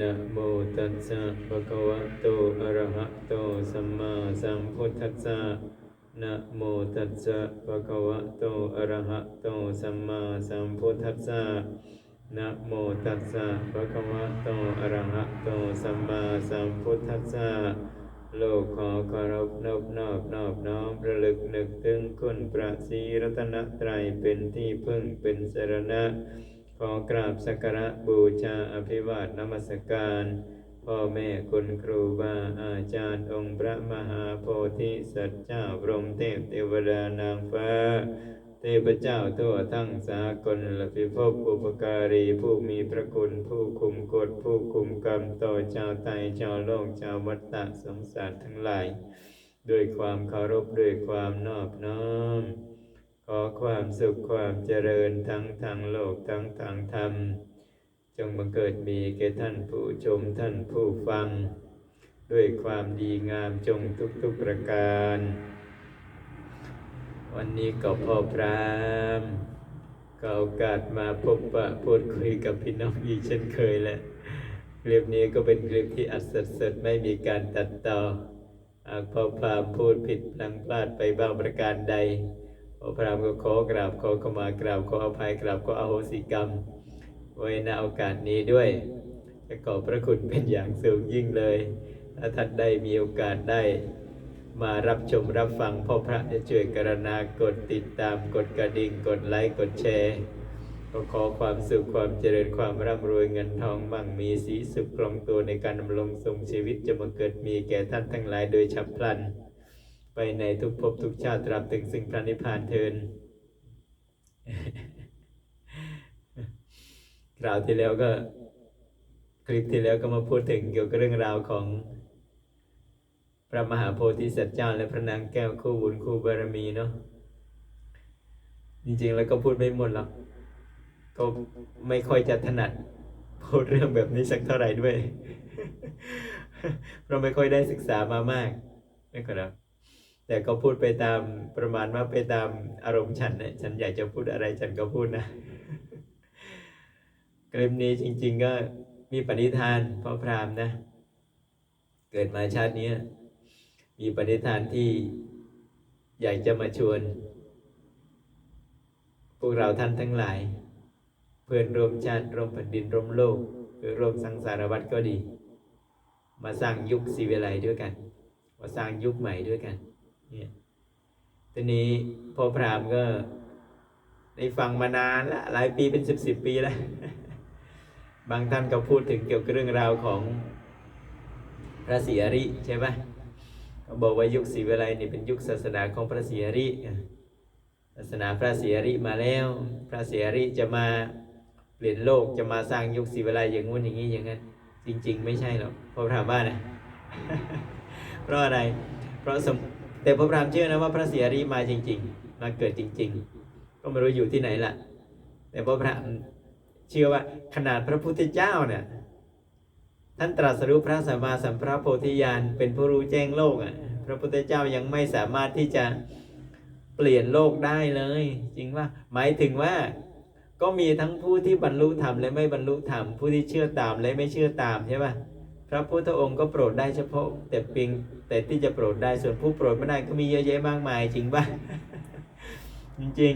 นะโมตัสสะภะคะวะโต อะระหะโต สัมมาสัมพุทธัสสะนะโมตัสสะภะคะวะโต อะระหะโต สัมมาสัมพุทธัสสะนะโมตัสสะภะคะวะโต อะระหะโต สัมมาสัมพุทธัสสะโลกขอเคารพนอบนอบนอบน้อมระลึกนึกถึงคุณพระศรีรัตนตรัยเป็นที่พึ่งเป็นสรณะ อกราบสักการะบูชาอภิวาทนมัสการ พ่อแม่คุณครูบาอาจารย์องค์พระมหาโพธิสัตว์เจ้าพรหมเทพเทวดานางฟ้าเทพเจ้าทั่วทั้งสากลและพิภพอุปการีผู้มีพระคุณผู้คุมกฎผู้คุมกรรมต่อชาวไทยชาวโลกชาววัฏฏะสงสารทั้งหลาย ด้วยความเคารพด้วยความนอบน้อม อความสุขความเจริญทั้งทางโลกทั้งทางธรรม จงบังเกิดมีแก่ท่านผู้ชมท่านผู้ฟัง ด้วยความดีงามจงทุกๆประการ วันนี้ก็พ่อพรามก็โอกาสมาพบปะพูดคุยกับพี่น้องอีกเช่นเคยแหละคลิปนี้ก็เป็นคลิปที่อัดสดๆไม่มีการตัดต่อหากพ่อพรามพูดผิดพลังพลาดไปบางประการใด พระพรามก็ขอกราบขอขมากราบขออภัยกราบขออโหสิกรรม ไว้ในโอกาสนี้ด้วยจะขอบพระคุณเป็นอย่างสูงยิ่งเลยถ้าท่านได้มีโอกาสได้ มารับชมรับฟังพ่อพระจะช่วยกรณากดติดตามกดกระดิ่งกดไลค์กดแชร์ก็ขอความสุขความเจริญความร่ำรวยเงินทองมั่งมีสีสุขครองตัวในการดำรงทรงชีวิตจะมาเกิดมีแก่ท่านทั้งหลายโดยฉับพลัน ไปในทุกภพทุกชาติตราบถึงซึ่งพระนิพพานเทินคราวที่แล้วก็คลิปที่แล้วก็มาพูดถึงเกี่ยวกับเรื่องราวของพระมหาโพธิสัตว์เจ้า และพระนางแก้วคู่บุญคู่บารมีเนาะจริงๆแล้วก็พูดไม่หมดหรอกก็ไม่ค่อยจะถนัดพูดเรื่องแบบนี้สักเท่าไหร่ด้วยเพราะไม่ค่อยได้ศึกษามามากนะครับ แต่ก็พูดไปตามประมาณว่าไปตามอารมณ์ฉันเนี่ยฉันอยากจะพูดอะไรฉันก็พูดนะคลิปนี้จริง ๆ ก็มีปณิธานพ่อพรามนะ เกิดมาชาตินี้มีปณิธานที่อยากจะมาชวน พวกเราท่านทั้งหลาย เพื่อนร่วมชาติร่วมแผ่นดินร่วมโลก หรือร่วมสังสารวัฏก็ดี มาสร้างยุคสีวิไลด้วยกัน มาสร้างยุคใหม่ด้วยกัน เนี่ยทีนี้พ่อพรามก็ได้ฟังมานานละหลายปีเป็นสิบสิบปีแล้ว บางท่านก็พูดถึงเกี่ยวกับเรื่องราวของพระศรีอริใช่ไหมเขาบอกว่ายุคศรีวิไลนี่เป็นยุคศาสนาของพระศรีอริศาสนาพระศรีอริมาแล้ว พระศรีอริจะมาเปลี่ยนโลกจะมาสร้างยุคศรีวิไลอย่างงู้นอย่างนี้อย่างนั้นจริง ๆ ไม่ใช่หรอกพระพรามว่านะเพราะอะไร เพราะสม แต่พระพรามเชื่อนะว่าพระศรีอริมาจริง ๆ มาเกิดจริง ๆ ก็ไม่รู้อยู่ที่ไหนล่ะ แต่พระพรามเชื่อว่าขนาดพระพุทธเจ้าเนี่ยท่านตรัสรู้พระสัมมาสัมพุทธโพธิญาณเป็นผู้รู้แจ้งโลกอะ พระพุทธเจ้ายังไม่สามารถที่จะเปลี่ยนโลกได้เลย จริงว่าหมายถึงว่าก็มีทั้งผู้ที่บรรลุธรรมและไม่บรรลุธรรมผู้ที่เชื่อตามและไม่เชื่อตามใช่ป่ะ พระพุทธองค์ก็โปรดได้เฉพาะ แต่เพียงแต่ที่จะโปรดได้ส่วนผู้โปรดไม่ได้ก็มีเยอะแยะมากมายจริงป่ะจริง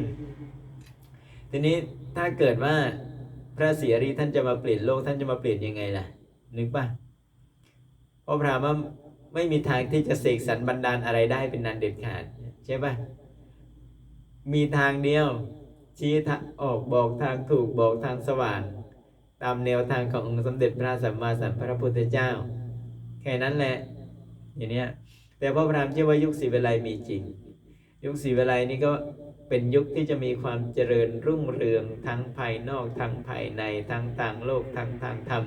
ๆทีนี้ถ้าเกิดว่าพระศรีอริท่านจะมาเปลี่ยนโลกท่านจะมาเปลี่ยนยังไงล่ะ นึกป่ะเพราะพระว่าไม่มีทางที่จะเสกสรรบันดาลอะไรได้เป็นนันเด็ดขาดใช่ป่ะมีทางเดียวชี้ทางออกบอกทางถูกบอกทางสว่าง ตามแนวทางขององค์สมเด็จพระสัมมาสัมพุทธเจ้า แค่นั้นแหละอย่างเนี้ยแต่พระพรามเชื่อว่ายุคศรีวิไลมีจริง ยุคศรีวิไลนี่ก็เป็นยุคที่จะมีความเจริญรุ่งเรืองทั้งภายนอกทั้งภายในทั้งทางโลกทั้งทางธรรม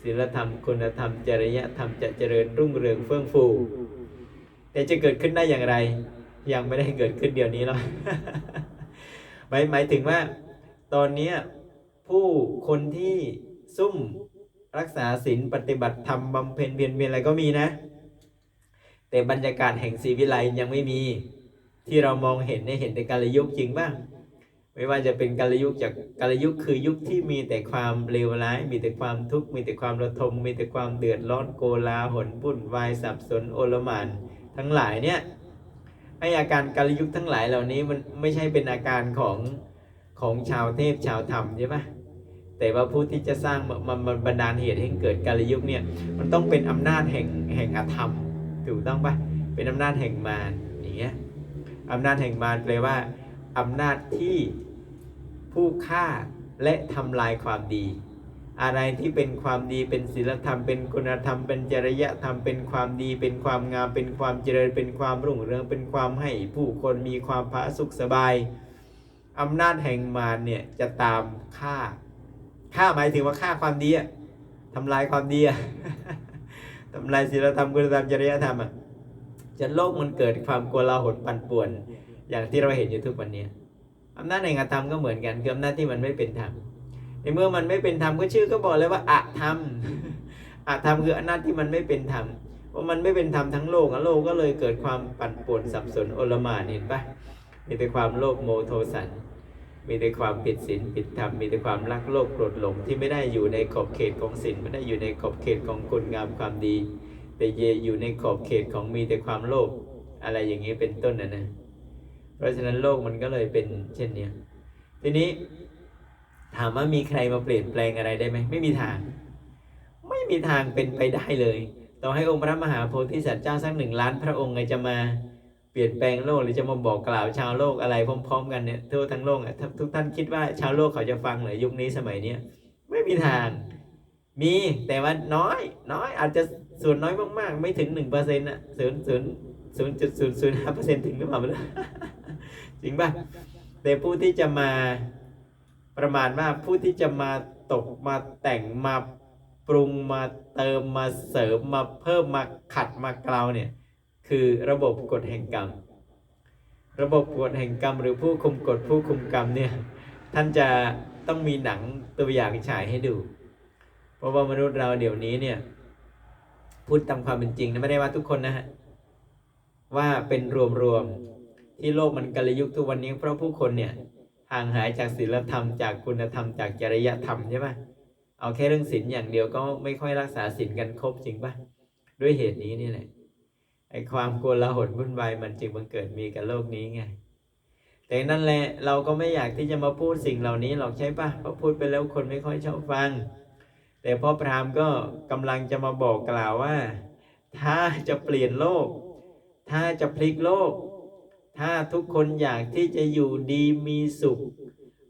ศีลธรรมคุณธรรม จริยธรรมจะเจริญรุ่งเรืองเฟื่องฟู แต่จะเกิดขึ้นได้อย่างไร ยังไม่ได้เกิดขึ้นเดี๋ยวนี้หรอกหมายหมายถึงว่าตอนนี้ ผู้คนที่ซุ่มรักษาศีลปฏิบัติธรรมบำเพ็ญเพียรเพียรอะไรก็มีนะ แต่บรรยากาศแห่งศีวิไลยังไม่มีที่เรามองเห็นในยเห็นในการยุคจริงบ้าง ไม่ว่าจะเป็นกาลยุคจากกาลยุคคือยุคที่มีแต่ความเลวร้าย มีแต่ความทุกข์มีแต่ความระทมมีแต่ความเดือดร้อนโกลาหลวุ่นวายสับสนโอลมานทั้งหลายเนี่ยไออาการกาลยุคทั้งหลายเหล่านี้มันไม่ใช่เป็นอาการของของชาวเทพชาวธรรมใช่ปะ แต่ว่าผู้ที่จะสร้างมันมันบันดาลเหตุให้เกิดกาลยุคเนี่ยมันต้องเป็นอำนาจแห่งแห่งอธรรมถูกต้องปะเป็นอำนาจแห่งมารอย่างเงี้ยอำนาจแห่งมารแปลว่าอำนาจที่ผู้ฆ่าและทำลายความดี อะไรที่เป็นความดีเป็นศีลธรรม เป็นคุณธรรม เป็นจริยธรรม เป็นความดี เป็นความงาม เป็นความเจริญ เป็นความรุ่งเรือง เป็นความให้ผู้คนมีความผาสุขสบายอำนาจแห่งมารเนี่ยจะตามฆ่า ฆ่าหมายถึงว่าฆ่าความดีอะทำลายความดีอะทำลายศีลธรรมคุณธรรมจริยธรรมอะจนโลกมันเกิดความกลาหลปั่นป่วน อย่างที่เราเห็นอยู่ทุกวันนี้อำนาจแห่งอธรรมก็เหมือนกันคืออำนาจที่มันไม่เป็นธรรมในเมื่อมันไม่เป็นธรรมก็ชื่อก็บอกเลยว่าอะธรรมอะธรรมคืออำนาจที่มันไม่เป็นธรรมเพรามันไม่เป็นธรรมทั้งโลกอะโลกก็เลยเกิดความปั่นป่วนสับสนโอลมานเห็นปะมีแต่ความโลภโมโทสัน มีแต่ความผิดศีลผิดธรรมมีแต่ความรักโลภโกรธหลงที่ไม่ได้อยู่ในขอบเขตของศีลไม่ได้อยู่ในขอบเขตของคุณงามความดี แต่เยอยู่ในขอบเขตของมีแต่ความโลภอะไรอย่างนี้เป็นต้นนะนะ เพราะฉะนั้นโลกมันก็เลยเป็นเช่นเนี้ยทีนี้ถามว่ามีใครมาเปลี่ยนแปลงอะไรได้ไหมไม่มีทาง ไม่มีทางเป็นไปได้เลย ต่อให้องค์พระมหาโพธิสัตว์เจ้าสักหนึ่งล้านพระองค์ไงจะมา เปลี่ยนแปลงโลกหรือจะมาบอกกล่าวชาวโลกอะไรพร้อม ๆ กันเนี่ยทั่วทั้งโลกอะถ้าทุกท่านคิดว่าชาวโลกเขาจะฟังหรือยุคนี้สมัยเนี้ยไม่มีทาง มีแต่ว่าน้อย น้อยอาจจะส่วนน้อยมากๆ ไม่ถึงหนึ่งเปอร์เซ็นต์อะศูนย์ศูนย์ศูนย์จุดศูนย์ศูนย์ห้าเปอร์เซ็นต์ถึงหรือเปล่าไม่รู้จริงป่ะแต่ผู้ที่จะมาประมาณว่าผู้ที่จะมาตกมาแต่งมาปรุงมาเติมมาเสริมมาเพิ่มมาขัดมาเกลาเนี่ย คือระบบกฎแห่งกรรม ระบบกฎแห่งกรรม หรือผู้คุมกฎผู้คุมกรรมเนี่ยท่านจะต้องมีหนังตัวอย่างฉายให้ดู เพราะว่ามนุษย์เราเดี๋ยวนี้เนี่ยพูดตามความเป็นจริงนะไม่ได้ว่าทุกคนนะฮะว่าเป็นรวมๆที่โลกมันกลยุคทุกวันนี้ เพราะผู้คนเนี่ยห่างหายจากศีลธรรมจากคุณธรรมจากจริยธรรมใช่ปะเอาแค่เรื่องศีลอย่างเดียวก็ไม่ค่อยรักษาศีลกันครบจริงปะด้วยเหตุนี้นี่แหละ ไอ้ความโกลาหลวุ่นวายมันจึงบังเกิดมีกับโลกนี้ไง แต่นั่นแหละเราก็ไม่อยากที่จะมาพูดสิ่งเหล่านี้หรอกใช่ปะเพราะพูดไปแล้วคนไม่ค่อยชอบฟัง แต่พ่อพรามก็กำลังจะมาบอกกล่าวว่า ถ้าจะเปลี่ยนโลก ถ้าจะพลิกโลก ถ้าทุกคนอยากที่จะอยู่ดีมีสุข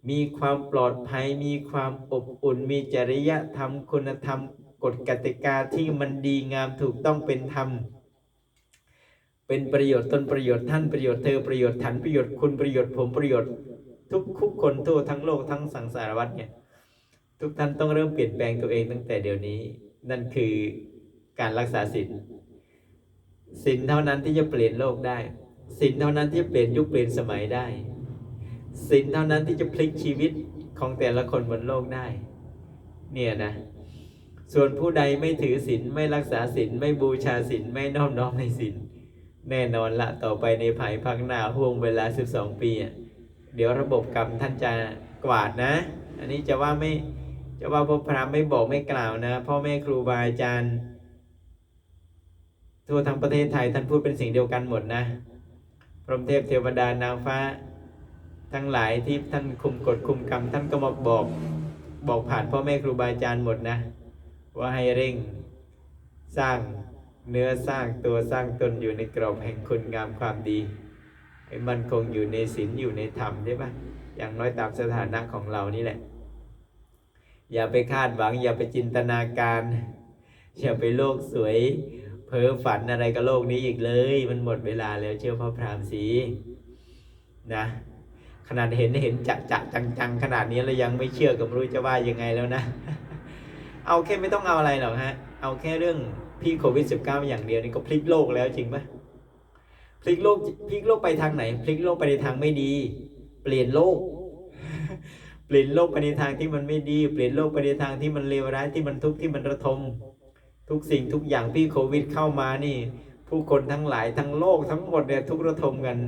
มีความปลอดภัย มีความอบอุ่น มีจริยธรรมคุณธรรมกฎกติกาที่มันดีงามถูกต้องเป็นธรรม เป็นประโยชน์ตนประโยชน์ท่านประโยชน์เธอประโยชน์ฉันประโยชน์คุณประโยชน์ผมประโยชน์ ทุกคุกคนทั่วทั้งโลกทั้งสังสารวัฏเนี่ยทุกท่านต้องเริ่มเปลี่ยนแปลงตัวเองตั้งแต่เดี๋ยวนี้ นั่นคือการรักษาศีลศีลเท่านั้นที่จะเปลี่ยนโลกได้ศีลเท่านั้นที่จะเปลี่ยนยุคเปลี่ยนสมัยได้ศีลเท่านั้นที่จะพลิกชีวิตของแต่ละคนบนโลกได้ เนี่ยนะ ส่วนผู้ใดไม่ถือศีลไม่รักษาศีลไม่บูชาศีลไม่น้อมน้อมในศีล แน่นอนละต่อไปในภายภาคหน้าห่วงเวลา 12 ปีอะเดี๋ยวระบบกรรมท่านจะกวาดนะ อันนี้จะว่าไม่จะว่าพระพรามไม่บอกไม่กล่าวนะพ่อแม่ครูบาอาจารย์ทั่วทั้งประเทศไทยท่านพูดเป็นสิ่งเดียวกันหมดนะ พรหมเทพเทวดานางฟ้า ทั้งหลายที่ท่านคุมกฎคุมกรรม ท่านก็มาบอกบอกผ่านพ่อแม่ครูบาอาจารย์หมดนะ ว่าให้เร่ง สร้าง เนื้อสร้างตัวสร้างตนอยู่ในกรอบแห่งคุณงามความดีให้มันคงอยู่ในศีลอยู่ในธรรมได้ปะอย่างน้อยตามสถานะของเรานี่แหละ อย่าไปคาดหวัง อย่าไปจินตนาการ อย่าไปโลกสวย เพ้อฝันอะไรกับโลกนี้อีกเลย มันหมดเวลาแล้วเชื่อพระพรามสีนะ ขนาดเห็นเห็นจะจะจังจังขนาดนี้แล้วยังไม่เชื่อก็ไม่รู้จะว่ายังไงแล้วนะ เอาแค่ไม่ต้องเอาอะไรหรอกฮะ เอาแค่เรื่อง พี่โควิด -19 อย่างเดียวนี่ก็พลิกโลกแล้วจริงปะพลิกโลกพลิกโลกไปทางไหน พลิกโลกไปในทางไม่ดี เปลี่ยนโลก เปลี่ยนโลกไปในทางที่มันไม่ดี เปลี่ยนโลกไปในทางที่มันเลวร้ายที่มันทุกข์ที่มันระทม ทุกสิ่งทุกอย่างพี่โควิด เข้ามานี่ ผู้คนทั้งหลายทั้งโลกทั้งหมดเนี่ยทุกระทมกัน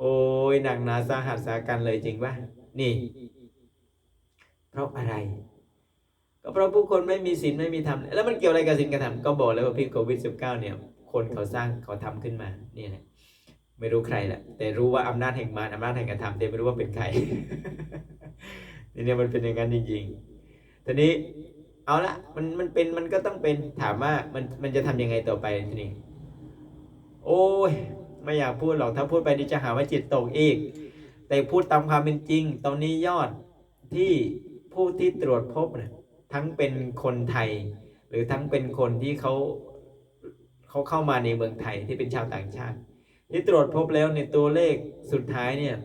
โอ้ยหนักหนาสาหัสสากันเลยจริงปะนี่ เพราะอะไร ก็เพราะผู้คนไม่มีศีลไม่มีธรรมแล้วมันเกี่ยวอะไรกับศีลกับธรรมก็บอกแล้วว่าพิษโควิด -19 เนี่ย คนเขาสร้างเขาทำขึ้นมานี่แหละไม่รู้ใครแหละแต่รู้ว่าอำนาจแห่งมารอำนาจแห่งธรรมแต่ไม่รู้ว่าเป็นใครนี่เนี่ยมันเป็นอย่างนั้นจริงๆทีนี้เอาละมันมันเป็นมันก็ต้องเป็นถามว่ามันมันจะทำยังไงต่อไปทีนี้โอ้ยไม่อยากพูดหรอกถ้าพูดไปนี่จะหาว่าจิตตกอีก แต่พูดตามความเป็นจริง ตอนนี้ยอดที่ผู้ที่ตรวจพบนะ ทั้งเป็นคนไทย หรือทั้งเป็นคนที่เขาเขาเข้ามาในเมืองไทยที่เป็นชาวต่างชาติ ที่ตรวจพบแล้วในตัวเลขสุดท้ายเนี่ย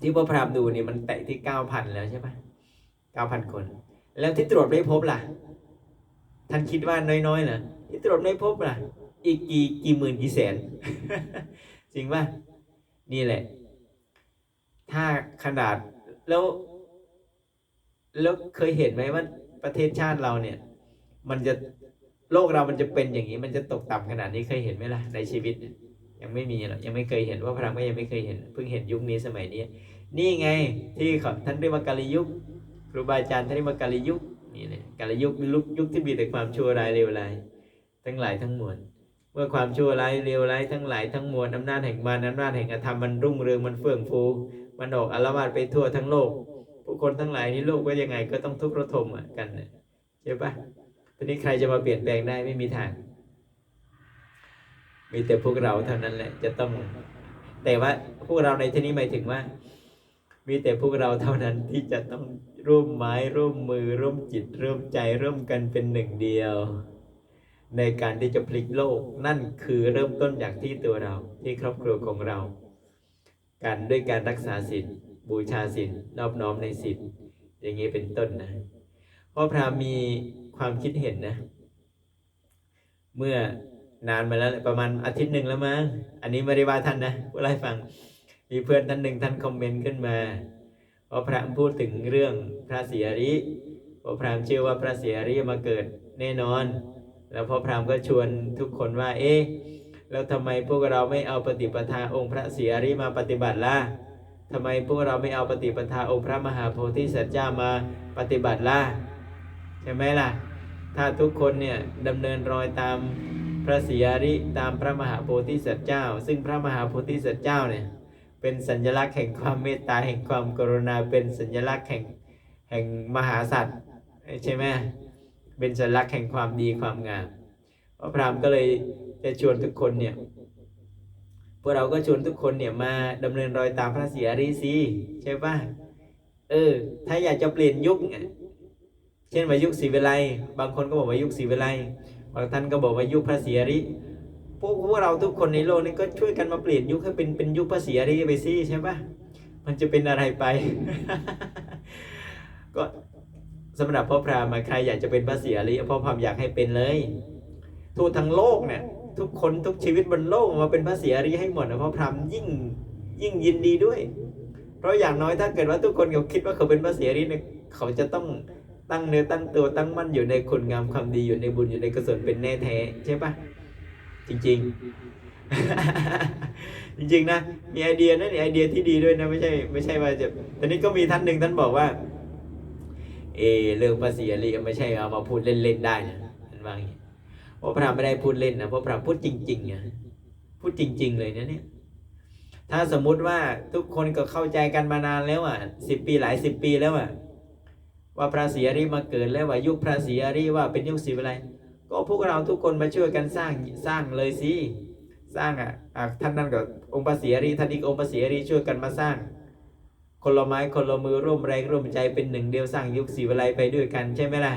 ที่พ่อพรามดูเนี่ยมันแตะที่เก้าพันแล้วใช่ปะเก้าพันคน แล้วที่ตรวจไม่พบล่ะ ท่านคิดว่าน้อยๆนะที่ตรวจไม่พบล่ะ อีกกี่กี่หมื่นกี่แสน จริงป่ะนี่แหละ ถ้าขนาดแล้ว แล้วเคยเห็นไหมว่าประเทศชาติเราเนี่ย มันจะโลกเรามันจะเป็นอย่างนี้ มันจะตกต่ำขนาดนี้เคยเห็นไหมล่ะในชีวิตเนี่ยยังไม่มีหรอกยังไม่เคยเห็นว่าพระก็ยังไม่เคยเห็น เพิ่งเห็นยุคนี้สมัยนี้นี่ไงที่เขาท่านเรียกว่ากาลยุคครูบาอาจารย์ท่านเรียกว่ากาลยุคนี่เลยกาลยุคยุคยุคที่มีแต่ความชั่วร้ายเลวร้ายทั้งหลายทั้งมวลเมื่อความชั่วร้ายเลวร้ายทั้งหลายทั้งมวลอำนาจแห่งมารอำนาจแห่งอธรรมมันรุ่งเรืองมันเฟื่องฟูมันออกอาละวาดไปทั่วทั้งโลก ผู้คนทั้งหลายในโลกว่ายังไงก็ต้องทุกข์ระทมกันใช่ปะทีนี้ใครจะมาเปลี่ยนแปลงได้ไม่มีทาง มีแต่พวกเราเท่านั้นแหละ จะต้อง แต่ว่าพวกเราในที่นี้หมายถึงว่า มีแต่พวกเราเท่านั้นที่จะต้องร่วมไม้ร่วมมือ ร่วมจิต ร่วมใจร่วมกันเป็นหนึ่งเดียว ในการที่จะพลิกโลก นั่นคือเริ่มต้นจากที่ตัวเราที่ครอบครัวของเรา การด้วยการรักษาศีล บูชาศีลนอบน้อมในศีลอย่างนี้เป็นต้นนะพ่อพราหมณ์มีความคิดเห็นนะ เมื่อนานมาแล้วประมาณอาทิตย์หนึ่งแล้วมั้งอันนี้ไม่ได้ว่าท่านนะพูดให้ฟัง มีเพื่อนท่านหนึ่งท่านคอมเมนต์ขึ้นมาพอพระพูดถึงเรื่องพระเสียริพอพรามเชื่อว่าพระเสียริมาเกิดแน่นอน แล้วพอพรามก็ชวนทุกคนว่า เอ๊ะแล้วทำไมพวกเราไม่เอาปฏิปทาองค์พระเสียริมาปฏิบัติล่ะ ทำไมพวกเราไม่เอาปฏิปทาองค์พระมหาโพธิสัตว์เจ้ามาปฏิบัติล่ะใช่ไหมล่ะ ถ้าทุกคนเนี่ยดำเนินรอยตามพระสียริตามพระมหาโพธิสัตว์เจ้า ซึ่งพระมหาโพธิสัตว์เจ้าเนี่ยเป็นสัญลักษณ์แห่งความเมตตาแห่งความกรุณาเป็นสัญลักษณ์แห่งแห่งมหาสัตว์ใช่ไหมเป็นสัญลักษณ์แห่งความดีความงามพระพรามก็เลยจะชวนทุกคนเนี่ย วกเราก็ชวนทุกคนเนี่ยมาดำเนินรอยตามพระเสียรีสีใช่ปะเออ ถ้าอยากจะเปลี่ยนยุคเนี่ยเช่นว่ายุคศรีวิไลบางคนก็บอกว่ายุคศรีวิไลบางท่านก็บอกว่ายุคพระเสียริพวกพวกเราทุกคนในโลกนี้ก็ช่วยกันมาเปลี่ยนยุคให้เป็นเป็นยุคพระเสียรีไปสิใช่ปะมันจะเป็นอะไรไป ก็สำหรับพ่อพรามณ์ใครอยากจะเป็นพระเสียรีพ่อพรามอยากให้เป็นเลย ทั่วทั้งโลกเนี่ย ทุกคนทุกชีวิตบนโลกมาเป็นพระเสียรีให้หมดนะพ่อพราหมณ์ยิ่งยิ่งยินดีด้วย เพราะอย่างน้อยถ้าเกิดว่าทุกคนเขาคิดว่าเขาเป็นพระเสียรีเนี่ยเขาจะต้องตั้งเนื้อตั้งตัวตั้งมั่นอยู่ในคุณงามความดีอยู่ในบุญอยู่ในกุศลเป็นแน่แท้ใช่ปะจริง ๆ จริงๆนะมีไอเดียนะนี่ไอเดียที่ดีด้วยนะไม่ใช่ไม่ใช่ว่าจะตอนนี้ก็มีท่านหนึ่งท่านบอกว่า เออเรื่องภาษีอะไรไม่ใช่เอามาพูดเล่นๆได้นะท่านว่าอย่างนี้ เพราะพระไม่ได้พูดเล่นนะเพราะพระพูดจริงๆอะพูดจริง ๆ เลยนะเนี่ย ถ้าสมมุติว่าทุกคนก็เข้าใจกันมานานแล้วอะสิบปีหลายสิบปีแล้วอะว่าพระศรีอริมาเกิดแล้วว่ายุคพระศรีอริว่าเป็นยุคศรีวิไลก็พวกเราทุกคนมาช่วยกันสร้างสร้างเลยสิสร้างอะท่านนั่นกับองค์พระเสียรีท่านอีกองค์พระเสียรีช่วยกันมาสร้าง คนละไม้คนละมือร่วมแรงร่วมใจเป็นหนึ่งเดียวสร้างยุคศรีวิไลไปด้วยกันใช่ไหมล่ะ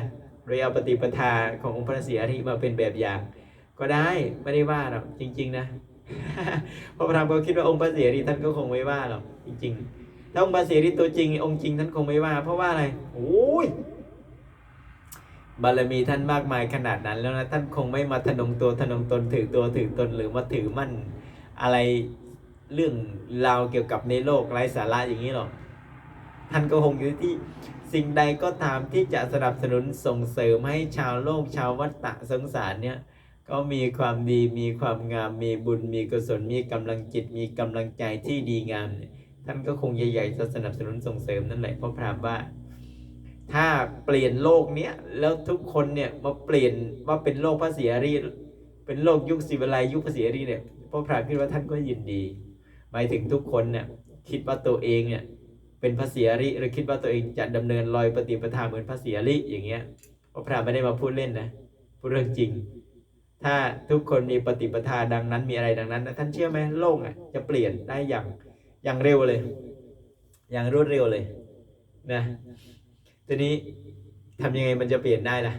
เราเอาปฏิปทาขององค์พระเสียรีมาเป็นแบบอย่าง ก็ได้ไม่ได้ว่าหรอกจริง ๆ นะเพราะพระธรรมก็คิดว่าองค์พระเสียรีท่านก็คงไม่ว่าหรอกจริง ๆ ถ้าองค์พระเสียรีตัวจริง องค์จริงท่านคงไม่ว่า เพราะว่าอะไรโอ้ยบารมีท่านมากมายขนาดนั้นแล้วนะท่านคงไม่มาทะนงตัวทะนงตนถือตัวถือตนหรือมาถือมั่นอะไรเรื่องราวเกี่ยวกับในโลกไร้สาระอย่างนี้หรอกท่านก็คงอยู่ที่ สิ่งใดก็ตามที่จะสนับสนุนส่งเสริมให้ชาวโลกชาววัฏฏะสงสารเนี่ยก็มีความดีมีความงามมีบุญมีกุศลมีกำลังจิตมีกำลังใจที่ดีงามท่านก็คงใหญ่ๆจะสนับสนุนส่งเสริมนั่นแหละเพราะพรามว่า ถ้าเปลี่ยนโลกเนี้ยแล้วทุกคนเนี่ยมาเปลี่ยนว่าเป็นโลกพระศรีอริยเป็นโลกยุคศิวไลยยุคพระศรีอริยเนี่ยพระพรามคิดว่าท่านก็ยินดีหมายถึงทุกคนเนี่ยคิดว่าตัวเองเนี่ย เป็นพระศรีอริหรือคิดว่าตัวเองจะดำเนินรอยปฏิปทาเหมือนพระศรีอริอย่างเงี้ยพระพรามไม่ได้มาพูดเล่นนะพูดเรื่องจริง ถ้าทุกคนมีปฏิปทาดังนั้นมีอะไรดังนั้นนะท่านเชื่อไหมโลกอะจะเปลี่ยนได้อย่างอย่างเร็วเลย อย่างรวดเร็วเลยนะทีนี้ทำยังไงมันจะเปลี่ยนได้ล่ะ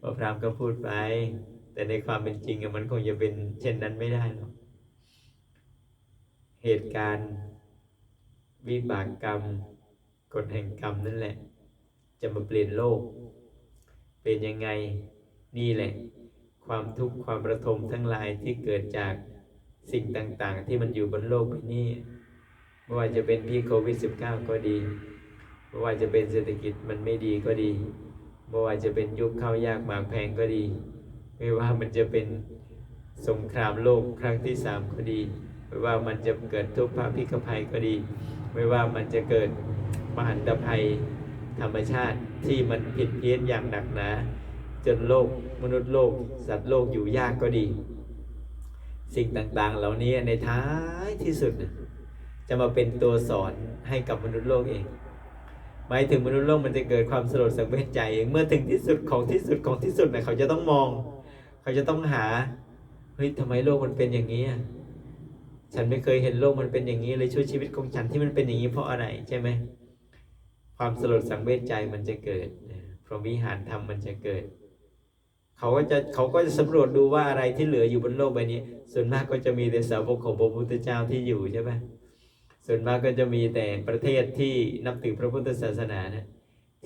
พระพรามก็พูดไป แต่ในความเป็นจริงอะมันคงจะเป็นเช่นนั้นไม่ได้หรอกเหตุการณ์ วิบากกรรมกฎแห่งกรรมนั่นแหละ จะมาเปลี่ยนโลก เป็นยังไงนี่แหละ ความทุกข์ความประทมทั้งหลายที่เกิดจากสิ่งต่างๆ ที่มันอยู่บนโลกนี้ไม่ว่าจะเป็นพี่โควิด -19 ก็ดีไม่ว่าจะเป็นเศรษฐกิจมันไม่ดีก็ดีไม่ว่าจะเป็นยุคเข้ายากหมากแพงก็ดี ไม่ว่ามันจะเป็นสงครามโลกครั้งที่สามก็ดี ไม่ว่ามันจะเกิดทุกข์พระพิฆภัยก็ดี ไม่ว่ามันจะเกิดมหันตภัยธรรมชาติที่มันผิดเพี้ยนอย่างหนักหนาจนโลกมนุษย์โลก สัตว์โลกอยู่ยากก็ดี สิ่งต่างๆ เหล่านี้ในท้ายที่สุด จะมาเป็นตัวสอนให้กับมนุษย์โลกเองหมายถึงมนุษย์โลกมันจะเกิดความสลดสังเวชใจเองเมื่อถึงที่สุดของที่สุดของที่สุดนะเขาจะต้องมอง เขาจะต้องหาเฮ้ยทำไมโลกมันเป็นอย่างนี้ ฉันไม่เคยเห็นโลกมันเป็นอย่างนี้เลยช่วยชีวิตของฉันที่มันเป็นอย่างนี้เพราะอะไรใช่ไหมความสลดสังเวชใจมันจะเกิดพรหมวิหารธรรมมันจะเกิด เขาก็จะเขาก็จะสำรวจดูว่าอะไรที่เหลืออยู่บนโลกใบนี้ ส่วนมากก็จะมีแต่สาวกของพระพุทธเจ้าที่อยู่ใช่ไหมส่วนมากก็จะมีแต่ประเทศที่นับถือพระพุทธศาสนานะ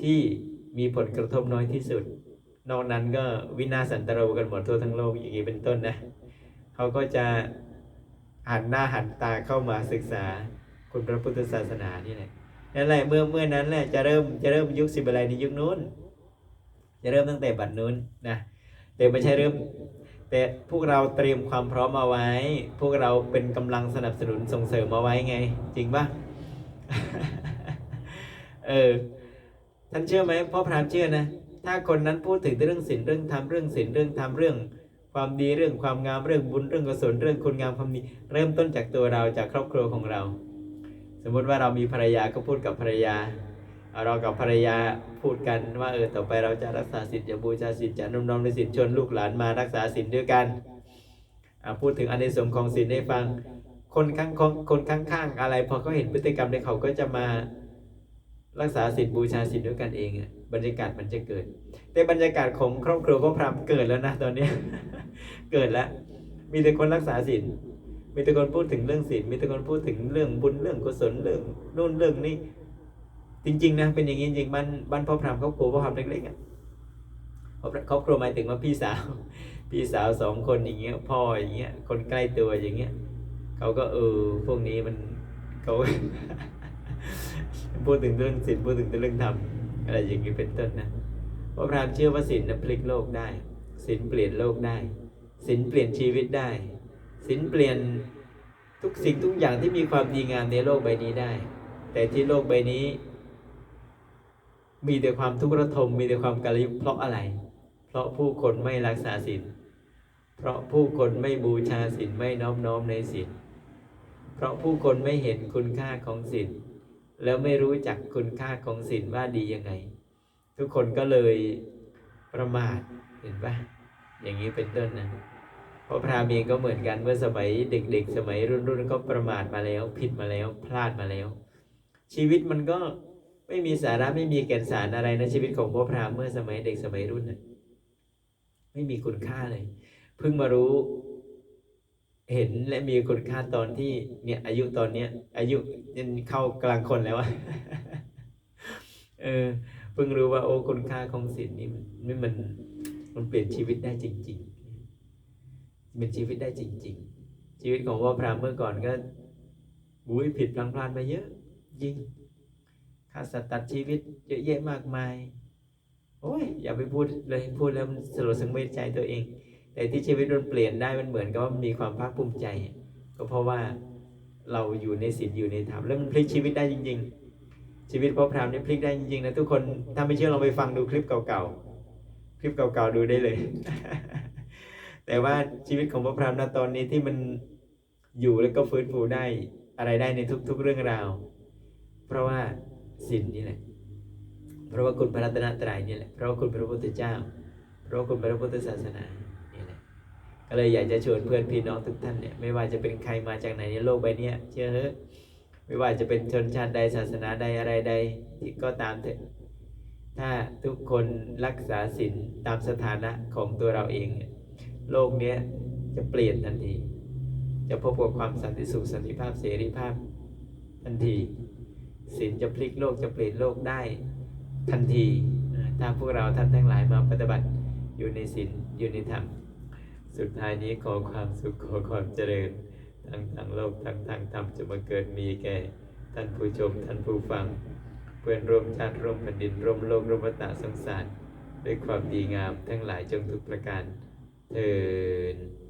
ที่มีผลกระทบน้อยที่สุด นอกนั้นก็วินาศสันตโรกันหมดทั่วทั้งโลกอย่างนี้เป็นต้นนะ เขาก็จะ หันหน้าหันตาเข้ามาศึกษาคุณพระพุทธศาสนานี่แหละนั่นแหละเมื่อเมื่อนั้นแหละจะเริ่มจะเริ่มยุคสิบอะไรในยุคนู้น จะเริ่มตั้งแต่บัดนู้นนะแต่ไม่ใช่เริ่ม แต่พวกเราเตรียมความพร้อมมาไว้ พวกเราเป็นกำลังสนับสนุนส่งเสริมมาไว้ไง จริงปะเออท่านเชื่อไหมพ่อพรามเชื่อนะถ้าคนนั้นพูดถึงเรื่องศีลเรื่องธรรมเรื่องศีลเรื่องธรรมเรื่อง ความดีเรื่องความงามเรื่องบุญเรื่องกุศลเรื่องคุณงามความดีเริ่มต้นจากตัวเราจากครอบครัวของเรา สมมติว่าเรามีภรรยาก็พูดกับภรรยาเรากับภรรยาพูดกันว่าเออต่อไปเราจะรักษาศีลจะบูชาศีลจะนุ่มน้อมในศีลชวนลูกหลานมารักษาศีลด้วยกันพูดถึงอานิสงส์ของศีลให้ฟังคนข้างคนคนข้างๆอะไรพอเขาเห็นพฤติกรรมในเขาก็จะมา รักษาศีลบูชาศีลด้วยกันเองอะบรรยากาศมันจะเกิด แต่บรรยากาศของครอบครัวก็พรำเกิดแล้วนะตอนเนี้ยเกิดแล้ว มีแต่คนรักษาศีลมีแต่คนพูดถึงเรื่องศีลมีแต่คนพูดถึงเรื่องบุญเรื่องกุศลเรื่องนู่นเรื่องนี้จริงๆนะเป็นอย่างนี้จริงบ้านบ้านพ่อพรามครอบครัวพ่อพรามเล็กๆอะครอบครัวหมายถึงว่าพี่สาว พี่สาวสองคนอย่างเงี้ย พ่ออย่างเงี้ย คนใกล้ตัวอย่างเงี้ยเขาก็เออพวกนี้มันเขา พูดถึงเรื่องศีลพูดถึงเรื่องธรรมอะไรอย่างนี้เป็นต้นนะพ่อพรามเชื่อว่าศีลนะพลิกโลกได้ศีลเปลี่ยนโลกได้ศีลเปลี่ยนชีวิตได้ศีลเปลี่ยนทุกสิ่งทุกอย่างที่มีความดีงามในโลกใบนี้ได้ แต่ที่โลกใบนี้ มีแต่ความทุกข์ระทมมีแต่ความกาลยุคเพราะอะไร เพราะผู้คนไม่รักษาศีลเพราะผู้คนไม่บูชาศีลไม่น้อมน้อมในศีลเพราะผู้คนไม่เห็นคุณค่าของศีล แล้วไม่รู้จักคุณค่าของศีลว่าดียังไง ทุกคนก็เลยประมาทเห็นปะอย่างนี้เป็นต้นนะเพราะพราหมณ์เองก็เหมือนกันเมื่อสมัยเด็ก ๆ สมัยรุ่นๆก็ประมาทมาแล้ว ผิดมาแล้ว พลาดมาแล้ว ชีวิตมันก็ไม่มีสาระไม่มีแก่นสารอะไรในชีวิตของพ่อพราหมณ์เมื่อสมัยเด็กสมัยรุ่นน่ะไม่มีคุณค่าเลยเพิ่งมารู้ เห็นและมีคุณค่าตอนที่เนี่ยอายุตอนเนี้ยอายุยันเข้ากลางคนแล้วอะเออเพิ่งรู้ว่าโอ้คุณค่าของศีลนี่มันมันมันเปลี่ยนชีวิตได้จริง ๆ เป็นชีวิตได้จริง ๆ ชีวิตของพ่อพรามเมื่อก่อนก็บุ้ยผิดพลังพลาดมาเยอะยิงฆ่าสัตว์ตัดชีวิตเยอะแยะมากมาย โอ้ยอย่าไปพูดเลยพูดแล้วมันสลดสังเวชใจตัวเอง แต่ที่ชีวิตมันเปลี่ยนได้มันเหมือนกับว่ามีความภาคภูมิใจ ก็เพราะว่าเราอยู่ในศีลอยู่ในธรรมแล้วมันพลิกชีวิตได้จริง ๆ ชีวิตพระพรามนี่พลิกได้จริงๆนะทุกคนถ้าไม่เชื่อลองไปฟังดูคลิปเก่าๆคลิปเก่าๆดูได้เลย แต่ว่าชีวิตของพระพรามณตอนนี้ที่มันอยู่แล้วก็ฟื้นฟูได้อะไรได้ในทุก ๆเรื่องราว เพราะว่าศีลนี่แหละ เพราะว่าคุณพระรัตนตรัยนี่แหละเพราะว่าคุณพระพุทธเจ้า เพราะว่าคุณพระพุทธศาสนา ก็เลยอยากจะชวนเพื่อนพี่น้องทุกท่านเนี่ยไม่ว่าจะเป็นใครมาจากไหนในโลกใบนี้เชื่อเถอะไม่ว่าจะเป็นชนชาติใดศาสนาใดอะไรใดที่ก็ตามเถอะถ้าทุกคนรักษาศีลตามสถานะของตัวเราเองเนี่ยโลกเนี้ยจะเปลี่ยนทันที จะพบกับความสันติสุขสันติภาพเสรีภาพทันทีศีลจะพลิกโลกจะเปลี่ยนโลกได้ทันทีถ้าพวกเราท่านทั้งหลายมาปฏิบัติอยู่ในศีลอยู่ในธรรม สุดท้ายนี้ขอความสุขขอความเจริญ ทั้งทางโลกทั้งทางธรรมจะมาเกิดมีแก่ ท่านผู้ชมท่านผู้ฟัง เพื่อนร่วมชาติร่วมแผ่นดินร่วมโลกร่วมวัฏสงสาร ด้วยความดีงามทั้งหลายจงทุกประการเทิน